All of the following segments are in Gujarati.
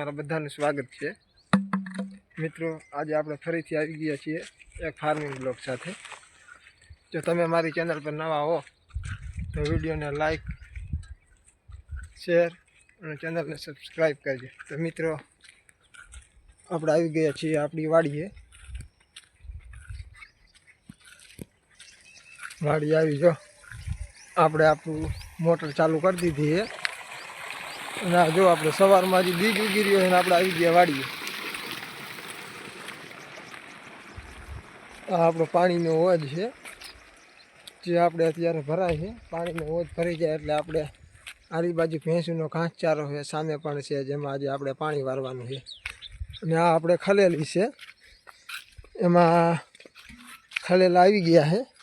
મારા બધાનું સ્વાગત છે. મિત્રો, આજે આપણે ફરીથી આવી ગયા છીએ એક ફાર્મિંગ બ્લોગ સાથે. જો તમે મારી ચેનલ પર નવા હો, તો વિડીયોને લાઈક શેર અને ચેનલને સબસ્ક્રાઈબ કરજો. તો મિત્રો, આપણે આવી ગયા છીએ આપણી વાડીએ. વાડી આવી જો. આપણે આપણું મોટર ચાલુ કરી દીધી આ જો આપણે સવારમાં જે બીજ ઉગી રહ્યો છે ને આપણે આવી ગયા વાડીએ. આ આપણો પાણીનો ઓજ છે, જે આપણે અત્યારે ભરાય છે. પાણીનો ઓજ ભરી જાય એટલે આપણે આરી બાજુ ભેંસુનો ઘાસચારો છે, સામે પણ છે, જેમાં આજે આપણે પાણી વારવાનું છે. અને આ આપણે ખલેલી છે. એમાં ખલેલા આવી ગયા છે.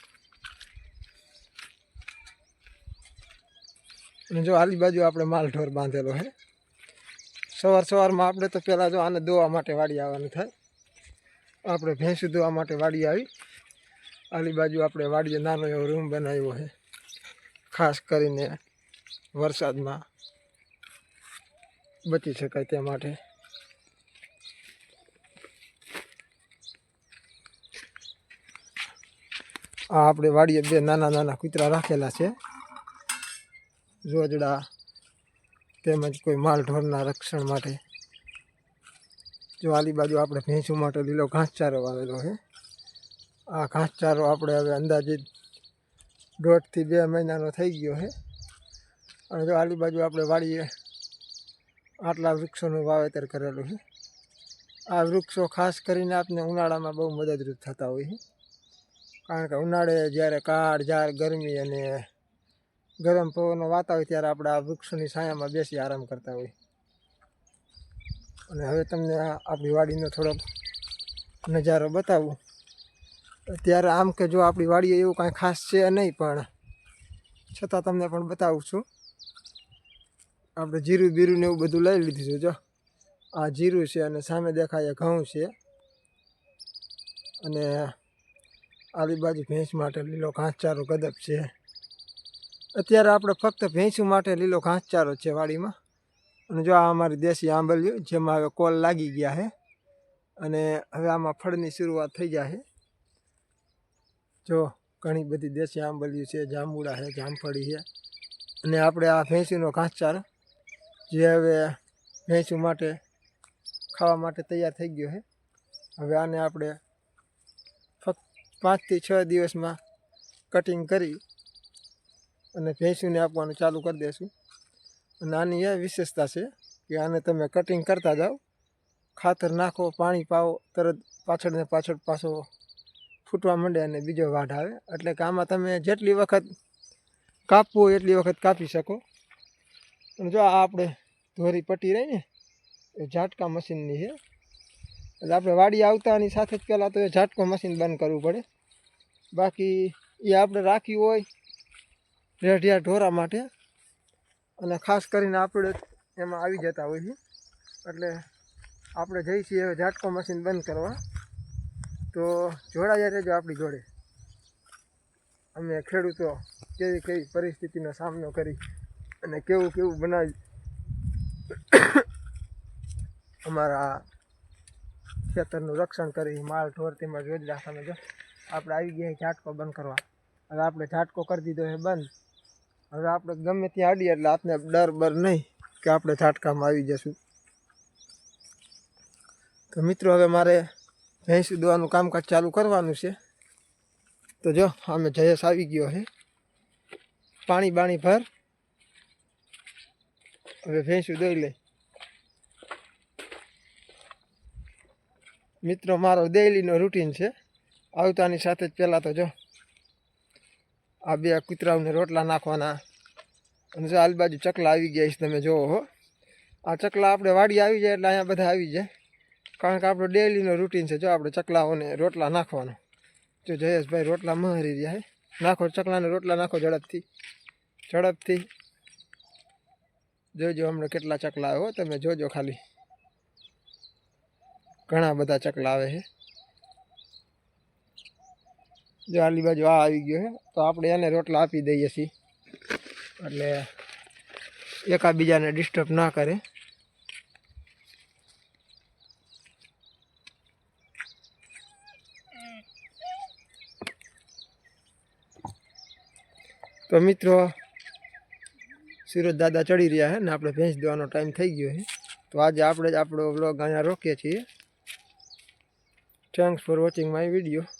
અને જો આલી બાજુ આપણે માલ ઢોર બાંધેલો છે સવાર સવારમાં આપણે તો પહેલાં જો આને દોવા માટે વાડી આવવાનું થાય. આપણે ભેંસું દોવા માટે વાડી આવી. આલી બાજુ આપણે વાડીએ નાનો એવો રૂમ બનાવ્યો છે ખાસ કરીને વરસાદમાં બચી શકાય તે માટે. આ આપણે વાડીએ બે નાના નાના કૂતરા રાખેલા છે. રોજડા તેમજ કોઈ માલ ઢોરના રક્ષણ માટે. જો આલી બાજુ આપણે ભેંસું માટે લીલો ઘાસચારો વાવેલો છે આ ઘાસચારો આપણે હવે અંદાજિત દોઢથી બે મહિનાનો થઈ ગયો છે અને જો આલી બાજુ આપણે વાડીએ આટલા વૃક્ષોનું વાવેતર કરેલું છે આ વૃક્ષો ખાસ કરીને આપને ઉનાળામાં બહુ મદદરૂપ થતા હોય છે કારણ કે ઉનાળે જ્યારે કાળ ઝાર ગરમી અને ગરમ પવનો વાતા હોય ત્યારે આપણે આ વૃક્ષોની છાયામાં બેસી આરામ કરતા હોય. અને હવે તમને આપણી વાડીનો થોડોક નજારો બતાવું. ત્યારે આમ કે જો આપણી વાડીએ એવું કાંઈ ખાસ છે નહીં, પણ છતાં તમને પણ બતાવું છું. આપણે જીરું બીરું ને એવું બધું લઈ લીધું છે, જો. આ જીરું છે અને સામે દેખાય ઘઉં છે. અને આલી બાજુ ભેંસ માટે લીલો ઘાસચારો ગદપ છે. અત્યારે આપણે ફક્ત ભેંસું માટે લીલો ઘાસચારો છે વાડીમાં. અને જો આ અમારી દેશી આંબલીઓ, જેમાં હવે કોલ લાગી ગયા છે, અને હવે આમાં ફળની શરૂઆત થઈ જાય જો ઘણી બધી દેશી આંબલીઓ છે, જાંબુડા છે, જામફળી છે, અને આપણે આ ભેંસુનો ઘાસચારો, જે હવે ભેંસું માટે ખાવા માટે તૈયાર થઈ ગયો છે. હવે આને આપણે ફક્ત પાંચથી છ દિવસમાં કટિંગ કરી અને ભેંસુને આપવાનું ચાલુ કરી દઈશું અને આની એ વિશેષતા છે કે આને તમે કટિંગ કરતા જાઓ, ખાતર નાખો, પાણી પાવો, તરત પાછળ ને પાછળ પાછો ફૂટવા માંડે અને બીજો વાઢ આવે. એટલે કે આમાં તમે જેટલી વખત કાપવું હોય એટલી વખત કાપી શકો. અને જો આ આપણે ધોરી પટ્ટી રહી ને, એ ઝાટકા મશીનની છે. એટલે આપણે વાડી આવતાની સાથે જ પહેલાં તો એ ઝાટકો મશીન બંધ કરવું પડે. બાકી એ આપણે રાખ્યું હોય રેઢિયા ઢોરા માટે. અને ખાસ કરીને આપણે એમાં આવી જતા હોઈએ એટલે આપણે જઈ છીએ હવે ઝાટકો મશીન બંધ કરવા. તો જોડાયા રહેજો આપણી જોડે. અમે ખેડૂતો કેવી કેવી પરિસ્થિતિનો સામનો કરી અને કેવું કેવું બનાવી અમારા ખેતરનું રક્ષણ કરી, માલ ઢોર તેમજ રોજડા સામે જો. આપણે આવી ગયા ઝાટકો બંધ કરવા. હવે આપણે ઝાટકો કરી દીધો છે બંધ. હવે આપણે ગમે ત્યાં અડીએ એટલે આપને ડર બર નહીં કે આપણે છાટકામાં આવી જશું. તો મિત્રો, હવે મારે ભેંસું દોવાનું કામકાજ ચાલુ કરવાનું છે. તો જો અમે જયેશ આવી ગયો છે પાણી બાણી ભર. હવે ભેંસ દોઈ લે. મિત્રો, મારો ડેઈલીનો રૂટીન છે. આવતાની સાથે જ પહેલાં તો જો આ બે કૂતરાઓને રોટલા નાખવાના. અને જો આજુબાજુ ચકલા આવી ગયા છે, તમે જુઓ હો. આ ચકલા આપણે વાડી આવી જાય એટલે અહીંયા બધા આવી જાય. કારણ કે આપણો ડેઈલીનો રૂટીન છે, જો આપણે ચકલાઓને રોટલા નાખવાનો. જો જયેશભાઈ રોટલા મહરી રહ્યા હે નાખો ચકલાને રોટલા નાખો ઝડપથી. ઝડપથી. જોજો હમણાં કેટલા ચકલા આવ્યો તમે જોજો ખાલી. ઘણા બધા ચકલા આવે છે. જો આલી બાજુ આ આવી ગયો છે તો આપણે એને રોટલા આપી દઈએ છીએ એટલે એકાબીજાને ડિસ્ટર્બ ના કરે તો મિત્રો સુરજ દાદા ચડી રહ્યા છે ને આપણે ભેંસ દેવાનો ટાઈમ થઈ ગયો છે તો આજે આપણે જ આપણો વ્લોગ અહીંયા રોકીએ છીએ thanks for watching my video